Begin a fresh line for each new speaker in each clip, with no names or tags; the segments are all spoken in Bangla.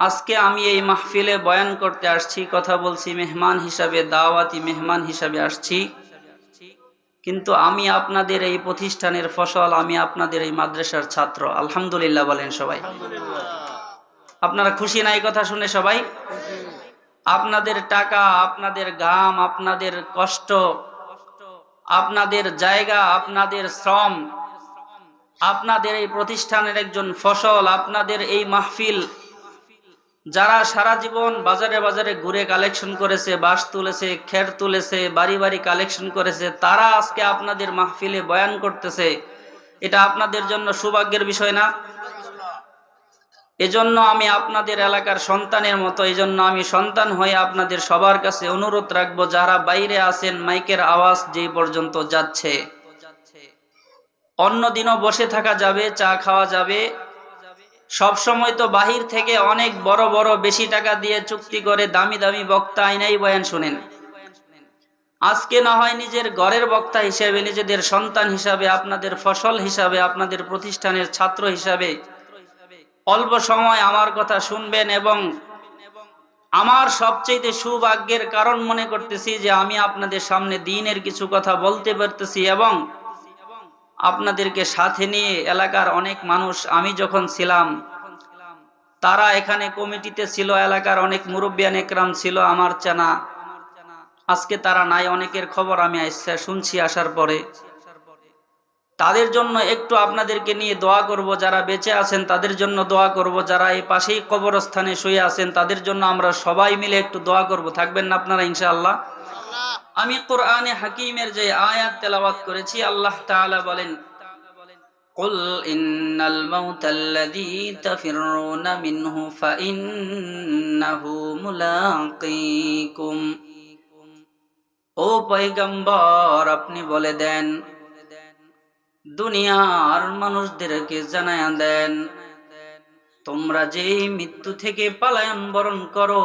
আজকে আমি এই মাহফিলে বয়ান করতে আসছি, কথা বলছি, মেহমান হিসাবে, দাওয়াতি মেহমান হিসাবে আসছি। কিন্তু আমি আপনাদের এই প্রতিষ্ঠানের ফসল, আমি আপনাদের এই মাদ্রাসার ছাত্র। আলহামদুলিল্লাহ বলেন সবাই। আপনারা খুশি নাই কথা শুনে সবাই? আপনাদের টাকা, আপনাদের গাম, আপনাদের কষ্ট, আপনাদের জায়গা, আপনাদের শ্রম, আপনাদের এই প্রতিষ্ঠানের একজন ফসল, আপনাদের এই মাহফিল যারা সারা জীবন বাজারে বাজারে ঘুরে কালেকশন করেছে বাস তুলেছে, খের তুলেছে, বাড়ি বাড়ি কালেকশন করেছে, তারা আজকে আপনাদের মাহফিলে বয়ান করতেছে। এটা আপনাদের জন্য সৌভাগ্যের বিষয় না? এজন্য আমি আপনাদের এলাকার সন্তানের মতো, এজন্য আমি সন্তান হয়ে আপনাদের সবার কাছে অনুরোধ রাখব, যারা বাইরে আছেন, মাইকের আওয়াজ যে পর্যন্ত যাচ্ছে। অন্য দিনও বসে থাকা যাবে, চা খাওয়া যাবে সব সময় তো বাহির থেকে অনেক বড় বড় বেশি টাকা দিয়ে চুক্তি করে দামি দামি বক্তা আইনাই বয়ান শুনেন। আজকে না হয় নিজের ঘরের বক্তা হিসেবে, নিজেদের সন্তান হিসাবে, আপনাদের ফসল হিসাবে, আপনাদের প্রতিষ্ঠানের ছাত্র হিসাবে অল্প সময় আমার কথা শুনবেন এবং আমার সবচেয়ে সুভাগ্যের কারণ মনে করতেছি যে আমি আপনাদের সামনে দিনের কিছু কথা বলতে পারতেছি এবং আপনাদেরকে সাথে নিয়ে এলাকার অনেক মানুষ আমি যখন ছিলাম, তারা এখানে কমিটিতে ছিল, এলাকার অনেক মুরব্বিয়ান একরাম ছিল, আমার চেনা। আজকে তারা নাই, অনেকের খবর আমি শুনছি আসার পরে। তাদের জন্য একটু আপনাদেরকে নিয়ে দোয়া করব, যারা বেঁচে আছেন তাদের জন্য দোয়া করব, যারা এই পাশেই কবরস্থানে শুয়ে আছেন তাদের জন্য আমরা সবাই মিলে একটু দোয়া করব। থাকবেন না আপনারা, ইনশাআল্লাহ? আমি কোরআনে হাকিমের যে আয়াত তেলাওয়াত করেছি আল্লাহ তাআলা বলেন قل إن الموت الذي تفرون منه فإنه ملاقيكم ও পয়গম্বর আপনি বলে দেন দুনিয়ার মানুষদেরকে জানায়া দেন তোমরা যে মৃত্যু থেকে পালায়ন বরণ করো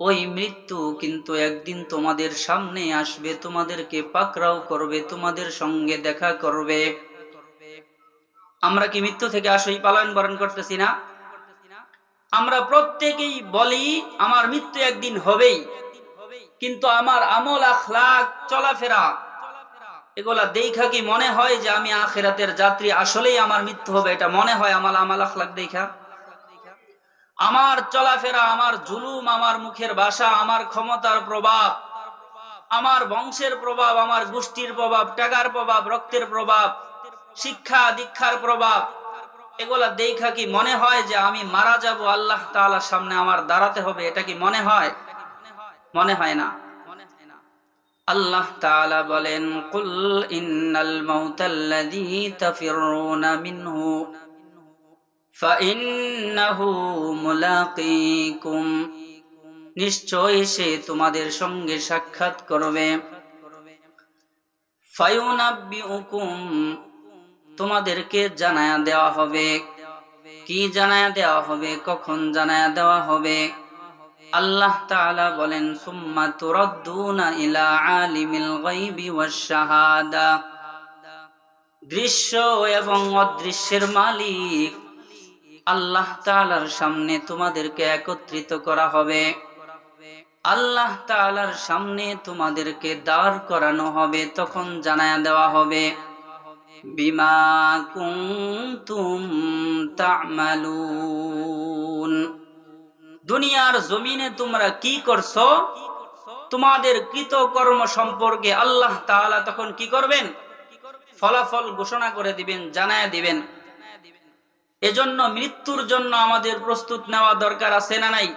ওই মৃত্যু কিন্তু একদিন তোমাদের সামনে আসবে, তোমাদেরকে পাকড়াও করবে, তোমাদের সঙ্গে দেখা করবে। আমরা কি মৃত্যু থেকে আসই, পালন বরণ করতেছি না? আমরা প্রত্যেকেই বলি, আমার মৃত্যু একদিন হবেই। কিন্তু আমার আমল আখলাক, চলাফেরা, এগুলা দেখা কি মনে হয় যে আমি আখেরাতের যাত্রী? আসলেই আমার মৃত্যু হবে, এটা মনে হয় আমার আমাল আখলাক দেখা? আমার চলাফেরা, আমার জুলুম, আমার মুখের ভাষা, আমার ক্ষমতার প্রভাব, আমার বংশের প্রভাব, আমার গোষ্ঠীর প্রভাব, টাকার প্রভাব, রক্তের প্রভাব, শিক্ষা, দীক্ষার প্রভাব, এগুলা দেখা কি মনে হয় যে আমি মারা যাব আল্লাহ তালার সামনে আমার দাঁড়াতে হবে? এটা কি মনে হয়? মনে হয় না। আল্লাহ তাআলা বলেন, কুল ইন্নাল মাউতাল্লাযী মিনহু। নিশ্চয় সে তোমাদের সঙ্গে সাক্ষাৎ করবে। তোমাদেরকে জানায়া দেওয়া হবে। কি জানায়া দেওয়া হবে, কখন জানায়া দেওয়া হবে? আল্লাহ তাআলা বলেন, সুম্মা তুরাদ্দুনা ইলা আলিমিল দৃশ্য এবং অদৃশ্যের মালিক আল্লাহ তাআলার সামনে তোমাদেরকে একত্রিত করা হবে। আল্লাহ তাআলার সামনে তোমাদেরকে দাঁড় করানো হবে, তখন জানায়া দেওয়া হবে, বিমা কুনতুম দুনিয়ার জমিনে তোমরা কি করছ? তোমাদের কৃত কর্ম সম্পর্কে আল্লাহ তাআলা তখন কি করবেন? ফলাফল ঘোষণা করে দিবেন, জানায়া দিবেন। এজন্য মৃত্যুর জন্য আমাদের প্রস্তুত নেওয়া দরকার আছে না নাই?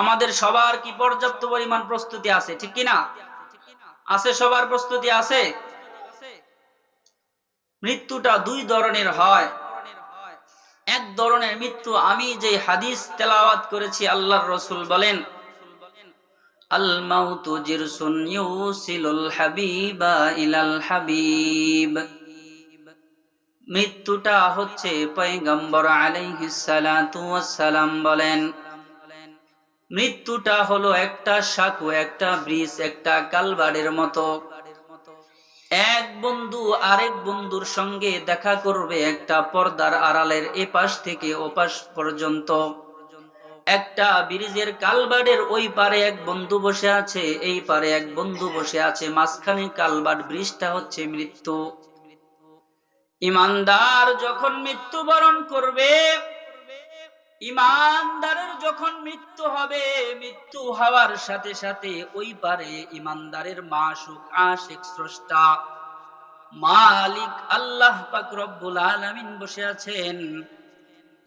আমাদের সবার কি পর্যাপ্ত পরিমাণ প্রস্তুতি আছে, ঠিক কি না আছে সবার প্রস্তুতি আছে? মৃত্যুটা দুই ধরনের হয়। এক ধরনের মৃত্যু, আমি যে হাদিস তেলাওয়াত করেছি, আল্লাহর রসুল বলেন আল মাউতু জিরসুন ইউসিলুল হাবিবা ইলাল হাবিব। মৃত্যুটা হচ্ছে পয়গম্বর আলাইহিসালাম বলেন। মৃত্যুটা হলো একটা সাঁকু, একটা ব্রিজ, একটা কালবাড়ের মতো। এক বন্ধু আরেক বন্ধুর সঙ্গে দেখা করবে একটা পর্দার আড়ালের এপাশ থেকে ওপাশ পর্যন্ত। একটা ব্রিজের কালবাডের ওই পারে এক বন্ধু বসে আছে, এই পারে এক বন্ধু বসে আছে, মাঝখানে কালবাড ব্রিজটা হচ্ছে মৃত্যু। ইমানদার যখন মৃত্যুবরণ করবে, ইমানদারের যখন মৃত্যু হবে, মৃত্যু হওয়ার সাথে সাথে ওই পারে ইমানদারের মাসুক, আশিক, স্রষ্টা মালিক আল্লাহ পাক রব্বুল আলামিন বসে আছেন।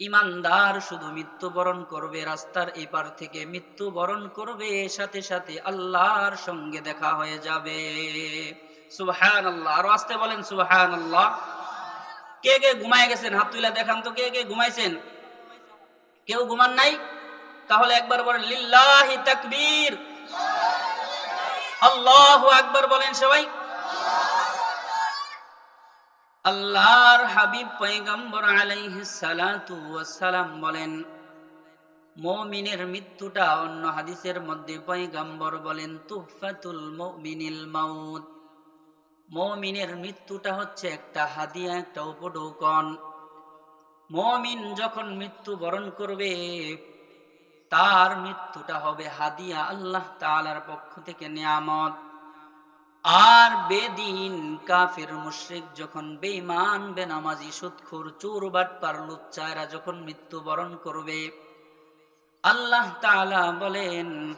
ইমানদার শুধু মৃত্যুবরণ করবে, রাস্তার এপার থেকে মৃত্যুবরণ করবে, সাথে সাথে আল্লাহর সঙ্গে দেখা হয়ে যাবে। সুবহান আল্লাহ আর আসতে বলেন সুবহান আল্লাহ কে কে ঘুমায় গেছেন? হাত তুলে দেখান তো কে কে ঘুমাইছেন? কেউ ঘুমান নাই? তাহলে একবার বলেন, লিল্লাহি তাকবীর। আল্লাহু আকবার বলেন সবাই। আল্লাহর হাবিব পয়গম্বর আলাইহিস সালাতু ওয়াসসালাম বলেন, মুমিনের মৃত্যুটা অন্য হাদিসের মধ্যে পয়গম্বর বলেন, তুহফাতুল মুমিনিল মাউত। মুমিনের মৃত্যুটা হচ্ছে একটা হাদিয়া, একটা উপঢৌকন। মমিন যখন মৃত্যু বরণ করবে, তার মৃত্যুটা হবে হাদিয়া, আল্লাহ তাআলার পক্ষ থেকে নিয়ামত। আর বেদিন কাফের, মুশরিক যখন বেঈমান, বেনামাজি সুদখোর চোর, বাটপার, লুচ্চায়রা যখন মৃত্যু বরণ করবে, আল্লাহ তাআলা বলেন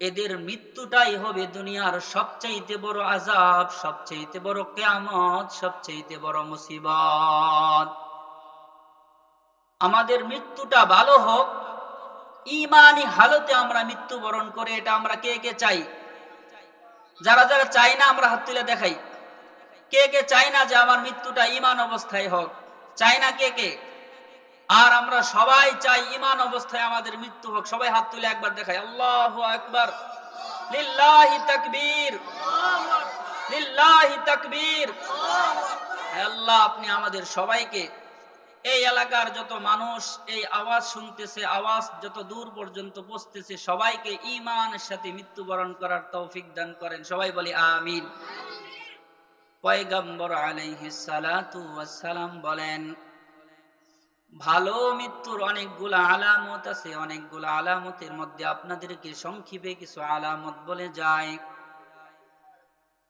এদের মৃত্যুটাই হবে দুনিয়ার সবচাইতে বড় আজাব সবচাইতে বড় কেয়ামত, সবচাইতে বড় মুসিবত। আমাদের মৃত্যুটা ভালো হোক, ইমানি হালতে আমরা মৃত্যুবরণ করে এটা আমরা কে কে চাই? যারা যারা চাই না আমরা হাত তুলে দেখাই। কে কে চাই না যে আমার মৃত্যুটা ইমান অবস্থায় হোক? চাই না কে কে? আর আমরা সবাই চাই ইমান অবস্থায় আমাদের মৃত্যু হোক। সবাই হাত তুলে একবার দেখাই। আল্লাহ একবার আপনি আমাদের সবাইকে এই এলাকার যত মানুষ এই আওয়াজ শুনতেছে, আওয়াজ যত দূর পর্যন্ত পৌঁছতেছে, সবাইকে ইমানের সাথে মৃত্যুবরণ করার তৌফিক দান করেন। সবাই বলি আমিন। পয়গম্বর আলাইহিস বলেন ভালো মৃত্যুর অনেকগুলো আলামত আছে, অনেকগুলো আলামতের মধ্যে আপনাদেরকে সংক্ষেপে কিছু আলামত বলে যায়।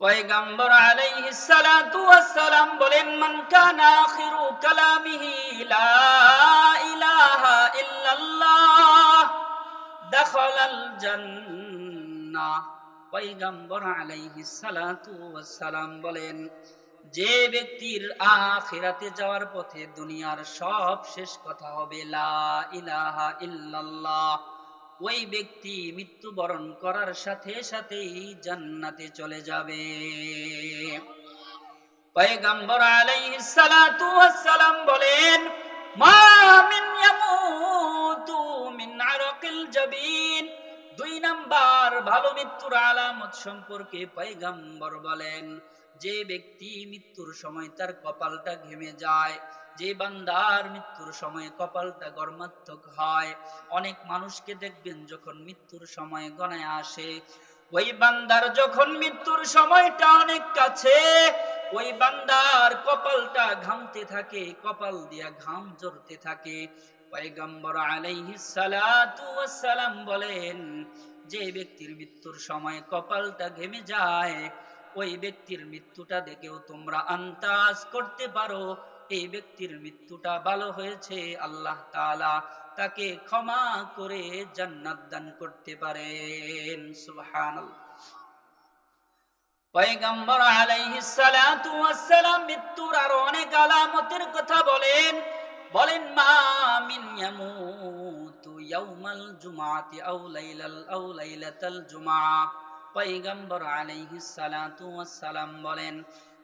পয়গম্বর আলাইহিস সালাতু ওয়াসসালাম বলেন, মান কানা আখিরু কালামিহি লা ইলাহা ইল্লাল্লাহ দাখালাল জান্নাহ। পয়গম্বর আলাইহিস সালাতু ওয়াসসালাম বলেন যে ব্যক্তির আখিরাতে যাওয়ার পথে দুনিয়ার সব শেষ কথা হবে, লা ইলাহা ইল্লাল্লাহ। ওই ব্যক্তি মৃত্যুবরণ করার সাথে সাথেই জান্নাতে চলে যাবে। পয়গম্বর আলাইহিস সালাতু ওয়াসসালাম বলেন, মা মিন ইয়ামুতু মিন আরাকিল জাবিন। দুই নাম্বার, ভালো মৃত্যুর আলামত সম্পর্কে পয়গম্বর বলেন, যে ব্যক্তি মৃত্যুর সময় তার কপালটা ঘেমে যায়, যে বান্দার মৃত্যুর সময় কপালটা গর্মাত্মক হয়, অনেক মানুষকে দেখবেন যখন মৃত্যুর সময় গণায় আসে, ওই বান্দার যখন মৃত্যুর সময়টা অনেক কাছে, ওই বান্দার কপালটা ঘামতে থাকে, কপাল দিয়া ঘাম জড়তে থাকে পয়গম্বর আলাইহিস সালাতু ওয়াসসালাম বলেন, যে ব্যক্তির মৃত্যুর সময় কপালটা ঘেমে যায়, ওই ব্যক্তির মৃত্যুটা দেখেও তোমরা আন্তাজ করতে পারো, এই ব্যক্তির মৃত্যুটা ভালো হয়েছে, আল্লাহ তাআলা তাকে ক্ষমা করে জান্নাত দান করতে পারেন, সুবহানাল্লাহ। পয়গম্বর আলাইহিস সালাতু ওয়াসসালাম মৃত্যুর আরও অনেক আলামতের কথা বলেন বলেন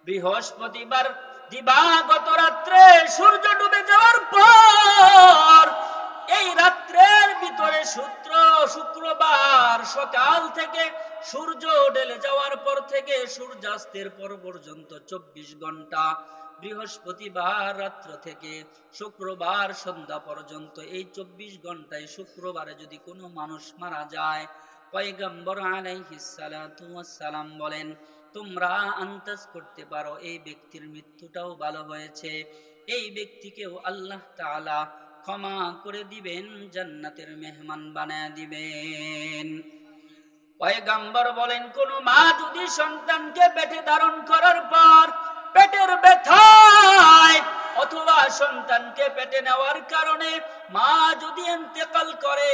বৃহস্পতিবার দিবাগত রাত্রে সূর্য ডুবে যাওয়ার পর এই রাত্রের ভিতরে সূত্র, শুক্রবার সকাল থেকে সূর্য ঢেলে যাওয়ার পর থেকে সূর্যাস্তের পর পর্যন্ত চব্বিশ ঘণ্টা বৃহস্পতিবার রাত্র থেকে শুক্রবার সন্ধ্যা পর্যন্ত এই চব্বিশ ঘন্টায় শুক্রবারে যদি কোনো মানুষ মারা যায়, পয়গম্বর আলাইহিস সালাতু ওয়াসসালাম বলেন, তোমরা আন্দাজ করতে পারো এই ব্যক্তির মৃত্যুটাও ভালো হয়েছে। এই ব্যক্তিকেও আল্লাহ তাআলা ক্ষমা করে দিবেন, জান্নাতের মেহমান বানায় দিবেন। পয়গাম্বর বলেন, কোন মা যদি সন্তানকে পেটে ধারণ করার পর পেটের ব্যথায় অথবা সন্তানকে পেটে নেওয়ার কারণে মা যদি ইন্তেকাল করে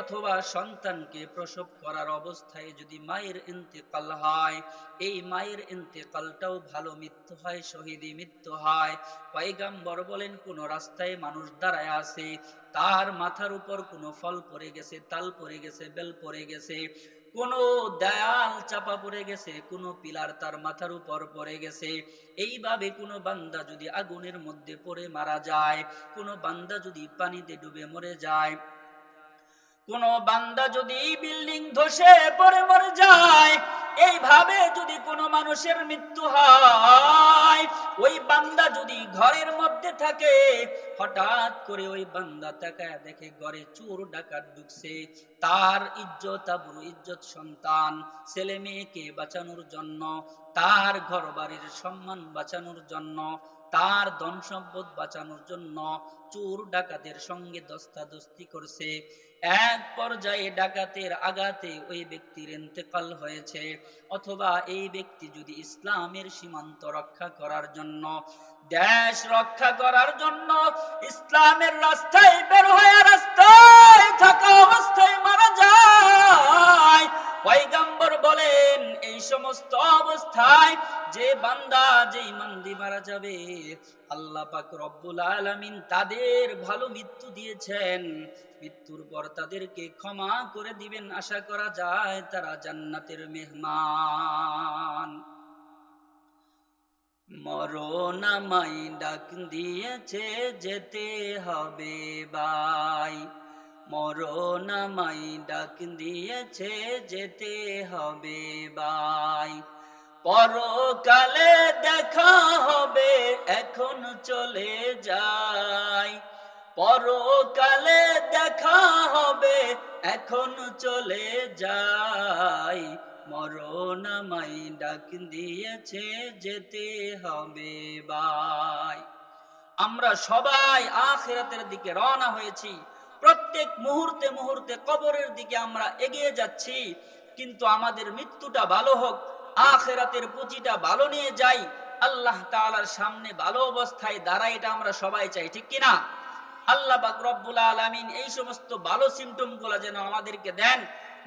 অথবা সন্তানকে প্রসব করার অবস্থায় যদি মায়ের ইন্তেকাল হয়, এই মায়ের ইন্তেকালটাও ভালো মৃত্যু হয়, শহীদি মৃত্যু হয়। পয়গাম্বর বলেন, কোন রাস্তায় মানুষ দাঁড়ায় আছে, তার মাথার উপর কোনো ফল পড়ে গেছে, তাল পড়ে গেছে, বেল পড়ে গেছে। কোনো দেয়াল চাপা পড়ে গেছে, কোনো পিলার তার মাথার উপর পড়ে গেছে। এইভাবে কোনো বান্দা যদি আগুনের মধ্যে পড়ে মারা যায়, কোনো বান্দা যদি পানিতে ডুবে মরে যায়, কোন বান্দা যদি বিল্ডিং ধসে পড়ে মরে যায় এইভাবে যদি কোনো মানুষের মৃত্যু হয়, ওই বান্দা যদি ঘরের মধ্যে থাকে, হঠাৎ করে ওই বান্দা তাকায় দেখে ঘরে চোর ডাকাত ঢুকছে। তার ইজ্জত আবরু ইজ্জত সন্তান, ছেলে মেয়েকে বাঁচানোর জন্য, তার ঘর বাড়ির সম্মান বাঁচানোর জন্য তার ধন সম্পদ বাঁচানোর জন্য চোর ডাকাতের সঙ্গে দস্তাদস্তি করছে। এক পর্যায়ে ডাকাতের আঘাতে ওই ব্যক্তির ইন্তেকাল হয়েছে। অথবা এই ব্যক্তি যদি ইসলামের সীমান্ত রক্ষা করার জন্য, দেশ রক্ষা করার জন্য ইসলামের রাস্তায় বের হয়ে রাস্তায় থাকা অবস্থায় মারা যায় পয়গাম্বর বলেন, এই সমস্ত অবস্থায় যে বান্দা, যেই মান্দি মারা যাবে, আল্লাহ পাক রব্বুল আলামিন তাদের ভালো মৃত্যু দিয়েছেন। মৃত্যুর পর তাদেরকে ক্ষমা করে দিবেন, আশা করা যায় তারা জান্নাতের মেহমান। মরণামাই ডাক দিয়েছে, যেতে হবে বাই। মরণ আমায় ডাক দিয়েছে, যেতে হবে বাই। পরকালে দেখা হবে, এখন চলে যাই। পরকালে দেখা হবে, এখন চলে যাই। মরণ আমায় ডাক দিয়েছে, যেতে হবে বাই। আমরা সবাই আখিরাতের দিকে রওনা হয়েছি। প্রত্যেক মুহূর্তে মুহূর্তে কবরের দিকে আমরা এগিয়ে যাচ্ছি, কিন্তু আমাদের মৃত্যুটা ভালো হোক, আখেরাতের পুঁজিটা ভালো নিয়ে যাই, আল্লাহ তাআলার সামনে ভালো অবস্থায় দাঁড়াই, এটা আমরা সবাই চাই, ঠিক কিনা? আল্লাহ পাক রব্বুল আলামিন এই সমস্ত ভালো সিমটমগুলা যেন আমাদেরকে দেন,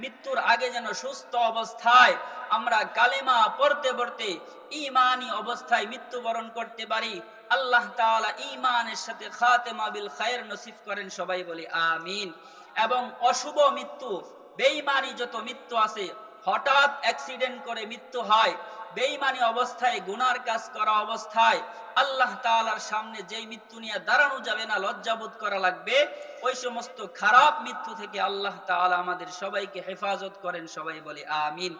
মৃত্যুর আগে যেন সুস্থ অবস্থায় আমরা কালেমা পড়তে পড়তে ইমানি অবস্থায় মৃত্যুবরণ করতে পারি আল্লাহ তাআলা ইমানের সাথে খাতেমা বিল খায়ের নসিব করেন, সবাই বলি আমিন। এবং অশুভ মৃত্যু, বেঈমানি যত মৃত্যু আছে, হঠাৎ অ্যাক্সিডেন্ট করে মৃত্যু হয়, বেঈমানি অবস্থায়, গুনার কাজ করা অবস্থায়, আল্লাহ তাআলার সামনে যেই মৃত্যু নিয়ে দাঁড়ানো যাবে না লজ্জাবোধ করা লাগবে, ওই সমস্ত খারাপ মৃত্যু থেকে আল্লাহ তাআলা আমাদের সবাইকে হেফাজত করেন, সবাই বলে আমিন।